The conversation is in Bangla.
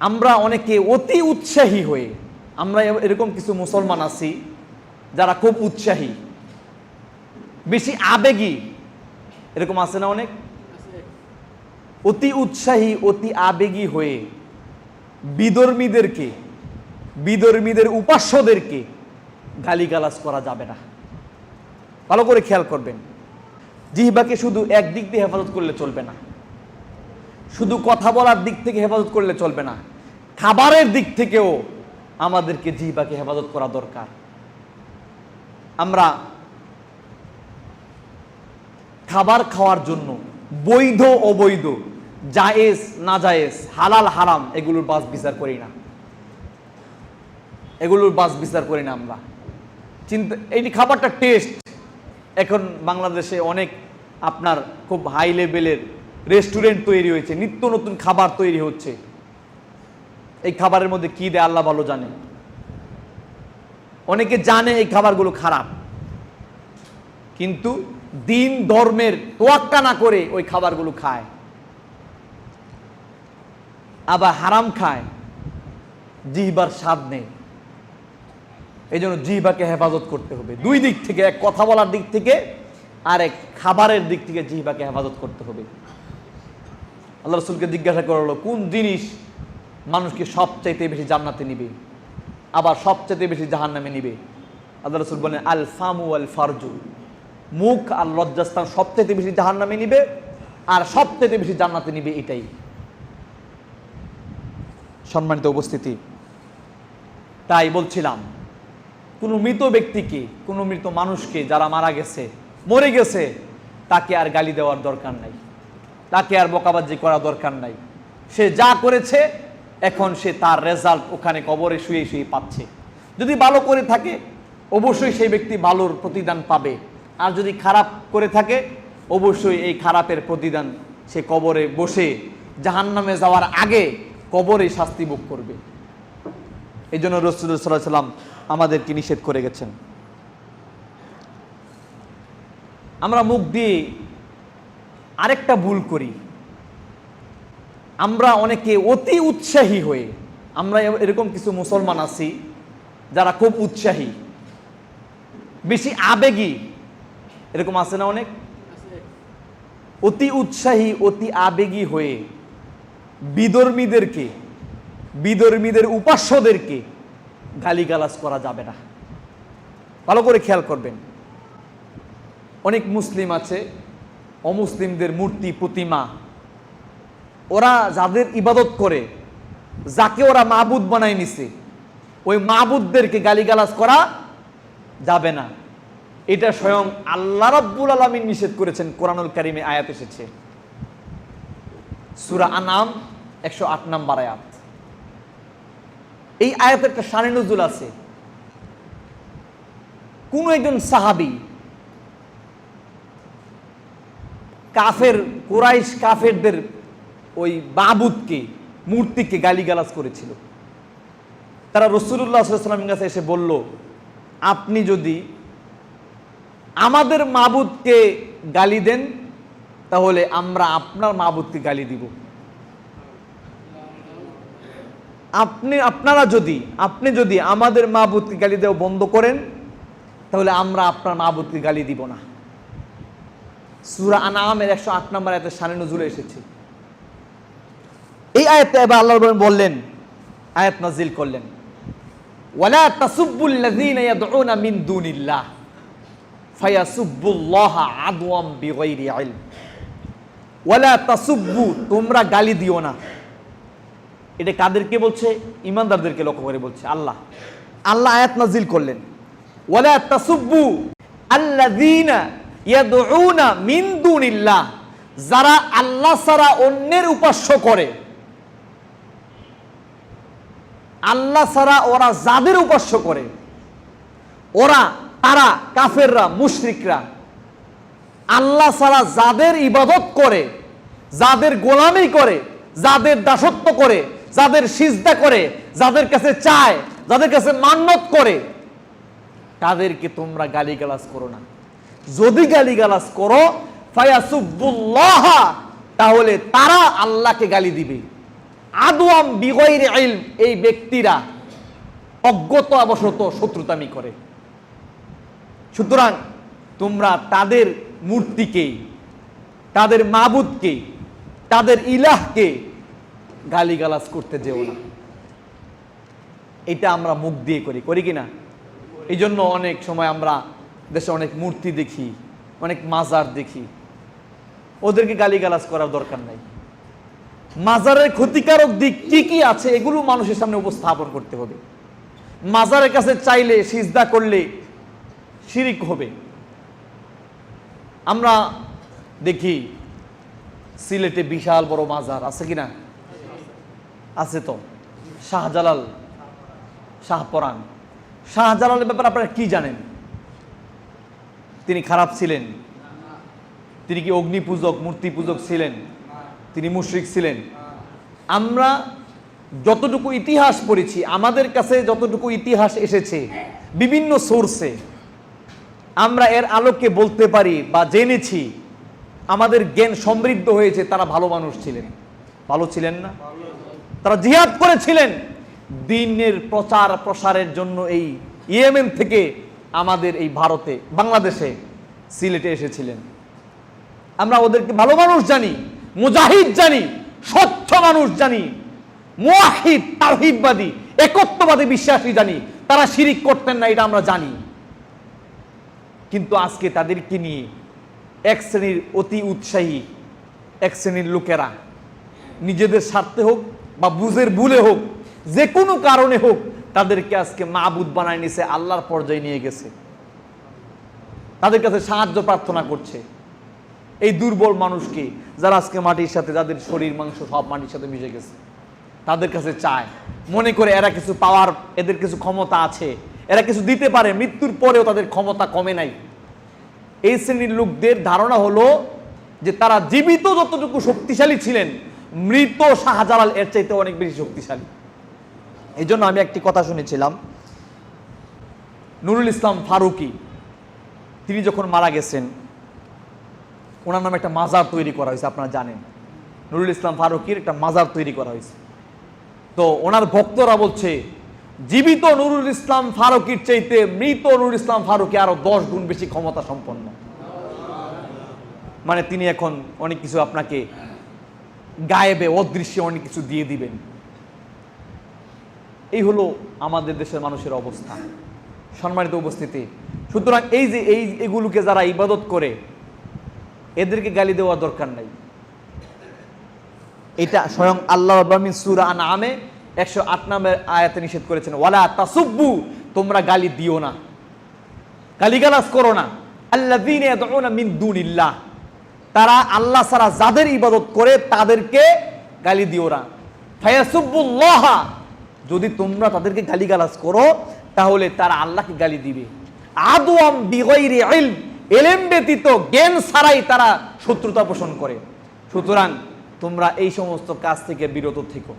আমরা অনেকে অতি উৎসাহী হয়ে, আমরা এরকম কিছু মুসলমান আছি যারা খুব উৎসাহী। বেশি আবেগী, এরকম আছে না অনেক? অতি উৎসাহী, অতি আবেগী হয়ে বিধর্মীদেরকে, বিধর্মীদের উপাস্যদেরকে গালিগালাজ করা যাবে না। ভালো করে খেয়াল করবেন। জিহ্বাকে শুধু একদিক দিয়ে হেফাজত করলে চলবে না। শুধু কথা বলার দিক থেকে হেফাজত করলে চলবে না। খাবারের দিক থেকেও আমাদেরকে জিহ্বাকে হেফাজত করা দরকার। আমরা খাবার খাওয়ার জন্য বৈধ, অবৈধ, জায়েজ না জায়েজ হালাল, হারাম এগুলোর বাস বিচার করি না। এগুলোর বাস বিচার করি না আমরা। চিন্তা, এই খাবারটা টেস্ট এখন বাংলাদেশে অনেক আপনার খুব হাই লেভেলের রেস্টুরেন্ট তৈরি হয়েছে, নিত্য নতুন খাবার তৈরি হচ্ছে। এই খাবারের মধ্যে কি দেয় আল্লাহ ভালো জানে। অনেকে জানে এই খাবারগুলো খারাপ। কিন্তু দিন ধর্মের তোয়াক্কা না করে ওই খাবারগুলো খায়। আবার হারাম খায়। জিহবার স্বাদ নেই। এই জন্য জিহবাকে হেফাজত করতে হবে। দুই দিক থেকে, এক কথা বলার দিক থেকে আর এক খাবারের দিক থেকে জিহবাকে হেফাজত করতে হবে। আল্লাহ রসুলকে জিজ্ঞাসা করা হলো, কোন জিনিস মানুষকে সবচাইতে বেশি জান্নাতে নিবে, আবার সবচাইতে বেশি জাহান্নামে নিবে। আল্লাহ রসুল বলেন, আল ফামু আল ফারজু। মুখ আর লজ্জাস্থান সবচাইতে বেশি জাহান্নামে নিবে, আর সবচাইতে বেশি জান্নাতে নিবে এটাই। সম্মানিত উপস্থিতি, তাই বলছিলাম, কোনো মৃত ব্যক্তিকে, কোনো মৃত মানুষকে যারা মারা গেছে, মরে গেছে, তাকে আর গালি দেওয়ার দরকার নাই। তাকে আর বকাবাজি করা দরকার নাই। সে যা করেছে এখন সে তার রেজাল্ট ওখানে কবরে শুয়ে শুয়ে পাচ্ছে। যদি ভালো করে থাকে, অবশ্যই সেই ব্যক্তি ভালোর প্রতিদান পাবে। আর যদি খারাপ করে থাকে, অবশ্যই এই খারাপের প্রতিদান সে কবরে বসে জাহান্নামে যাওয়ার আগে কবরে শাস্তি ভোগ করবে। এই জন্য রসুল্লাহ সাল্লাহ সাল্লাম আমাদেরকে নিষেধ করে গেছেন। আমরা মুখ দিয়ে আরেকটা ভুল করি। আমরা অনেকে অতি উৎসাহী হয়ে, আমরা এরকম কিছু মুসলমান আছি যারা খুব উৎসাহী। বেশি আবেগী, এরকম আছে না অনেক? অতি উৎসাহী, অতি আবেগী হয়ে বিধর্মীদেরকে, বিধর্মীদের উপাস্যদেরকে গালিগালাজ করা যাবে না। ভালো করে খেয়াল করবেন। অনেক মুসলিম আছে, অমুসলিমদের মূর্তি, প্রতিমা ওরা যাদের ইবাদত করে, যাকে ওরা মাবুদ বানায় নিছে, ওই মাবুদদেরকে গালিগালাজ করা যাবে না। এটা স্বয়ং আল্লাহ রাব্বুল আলমিন নিষেধ করেছেন, কোরআনুল কারিমে আয়াত এসেছে। সুরা আনাম একশো আট নাম্বার আয়াত। এই আয়াতের একটা শানে নজুল আছে। কোন একজন সাহাবি কাফের, কোরাইশ কাফেরদের ওই বাবুদকে, মূর্তিকে গালিগালাজ করেছিল। তারা রসুল্লাহ সাল্লামের কাছে এসে বলল, আপনি যদি আমাদের মাবুদকে গালি দেন, তাহলে আমরা আপনার মাবুদকে গালি দিব। আপনি, আপনারা যদি, আপনি যদি আমাদের মাবুদকে গালি দেওয়া বন্ধ করেন, তাহলে আমরা আপনার মাবুদকে গালি দিব না। সুরা আনামের একশো আট নম্বর আয়াতের সানে নজুলে এসেছে। আয়াতে এবার আল্লাহ বললেন, আয়াত নাজিল করলেন। ওয়ালা ইয়াদউনা মিন দুনিল্লাহ আদওয়াম বিগাইরি ইলম। ওয়ালা তাসুব্বু, তোমরা গালি দিও না। এটা কাদেরকে বলছে? ইমানদারদেরকে লক্ষ্য করে বলছে, আল্লাহ। আল্লাহ আয়াত নাজিল করলেন। ওয়ালা তাসুব্বু আল্লাযীনা ইয়াদউনা মিন দুনিল্লাহ, যারা আল্লাহ ছাড়া অন্যের উপাস্য করে। আল্লাহ ছাড়া ওরা যাদের উপাস্য করে, ওরা তারা কাফেররা, মুশরিকরা। আল্লাহ ছাড়া যাদের ইবাদত করে, যাদের গোলামি করে, যাদের দাসত্ব করে, যাদের সিজদা করে, যাদের কাছে চায়, যাদের কাছে মান্যত করে, তাদেরকে তোমরা গালিগালাজ করো না। যদি গালিগালাজ করো ফায়াসুব্বুল্লাহ তাহলে তারা আল্লাহকে গালি দিবে। আদওয়াম বিগৈর ইলম, এই ব্যক্তিরা অজ্ঞতাবশত শত্রুতামি করে। সুতরাং তোমরা তাদের মূর্তিকে, তাদের মাবুদকে, তাদের ইলাহকে গালিগালাজ করতে যেও না। এটা আমরা মুখ দিয়ে করি করি কি না এই জন্য অনেক সময় আমরা দেশে অনেক মূর্তি দেখি, অনেক মাজার দেখি। ওদেরকে গালিগালাজ করার দরকার নাই। মাজারের ক্ষতিকারক দিক কি কি আছে, এগুলো মানুষের সামনে উপস্থাপন করতে হবে। মাজারের কাছে চাইলে সিজদা করলে শিরিক হবে। আমরা দেখি সিলেটে বিশাল বড় মাজার, আছে কি না আছে তো। শাহজালাল শাহপরাণ শাহজালালের ব্যাপারে আপনারা কি জানেন? তিনি খারাপ ছিলেন। তিনি কি অগ্নি পূজক মূর্তি পূজক ছিলেন? তিনি মুশরিক ছিলেন। আমরা যতটুকু ইতিহাস পড়েছি, আমাদের কাছে যতটুকু ইতিহাস এসেছে, বিভিন্ন সোর্সে আমরা এর আলোকে বলতে পারি বা জেনেছি, আমাদের জ্ঞান সমৃদ্ধ হয়েছে, তারা ভালো মানুষ ছিলেন। ভালো ছিলেন না? তারা জিহাদ করেছিলেন। দিনের প্রচার প্রসারের জন্য এই ইয়েমেন থেকে আমাদের এই ভারতে, বাংলাদেশে সিলেটে এসেছিলেন। আমরা ওদেরকে ভালো মানুষ জানি। মুজাহিদ জানি, স্বচ্ছ মানুষ জানি, মুয়াহিদ, তাওহিদবাদী, একত্ববাদী বিশ্বাসী জানি, তারা শিরিক করতেন না, এটা আমরা জানি। কিন্তু আজকে তাদেরকে নিয়ে এক শ্রেণির অতি উৎসাহী এক শ্রেণির লোকেরা, নিজেদের স্বার্থে হোক বা বুঝের ভুলে হোক, যে কোনো কারণে হোক, তাদেরকে আজকে মাবুদ বানায় নিছে, আল্লাহর পর্যায়ে নিয়ে গেছে। তাদের কাছে সাহায্য প্রার্থনা করছে। এই দুর্বল মানুষকে যারা আজকে মাটির সাথে, যাদের শরীর, মাংস সব মাটির সাথে মিশে গেছে, তাদের কাছে চায়। মনে করে এরা কিছু পাওয়ার, এদের কিছু ক্ষমতা আছে। এরা কিছু দিতে পারে, মৃত্যুর পরেও তাদের ক্ষমতা কমে নাই। এই শ্রেণির লোকদের ধারণা হলো যে তারা জীবিত যতটুকু শক্তিশালী ছিলেন, মৃত শাহজালাল এর চাইতে অনেক বেশি শক্তিশালী। এই জন্য আমি একটি কথা শুনেছিলাম। নুরুল ইসলাম ফারুকি, তিনি যখন মারা গেছেন ওনার নামে একটা মাজার তৈরি করা হয়েছে, আপনারা জানেন। নুরুল ইসলাম ফারুকির একটা মাজার তৈরি করা হয়েছে। তো ওনার ভক্তরা বলছে, জীবিত নুরুল ইসলাম ফারুকির চাইতে মৃত নুরুল ইসলাম ফারুকি আরও দশ গুণ বেশি ক্ষমতা সম্পন্ন মানে তিনি এখন অনেক কিছু আপনাকে গায়েবে, অদৃশ্যে অনেক কিছু দিয়ে দিবেন। এই হলো আমাদের দেশের মানুষের অবস্থা। সম্মানিত উপস্থিতি। সুতরাং এই যে, এই, এগুলোকে যারা ইবাদত করে এদেরকে গালি দেওয়া দরকার নাই। এটা স্বয়ং আল্লাহ রব্বামিন সুরা আন আমে একশো আট নামের আয়াতে নিষেধ করেছেন ওয়ালা তাসুব্বু তোমরা গালি দিও না। গালিগালাজ করো না। আল্লাহ মিন দুনিল্লাহ। তারা আল্লাহ ছাড়া যাদের ইবাদত করে তাদেরকে গালি দিও না। ফায়াসুব্বুল্লাহ। যদি তোমরা তাদেরকে গালিগালাজ করো তাহলে তারা আল্লাহকে গালি দিবে। আদওয়াম বিগৈরি ইলম। এলেম ব্যতীত জ্ঞান ছাড়াই তারা শত্রুতা পোষণ করে। সুতরাং তোমরা এই সমস্ত কাজ থেকে বিরত থেকো।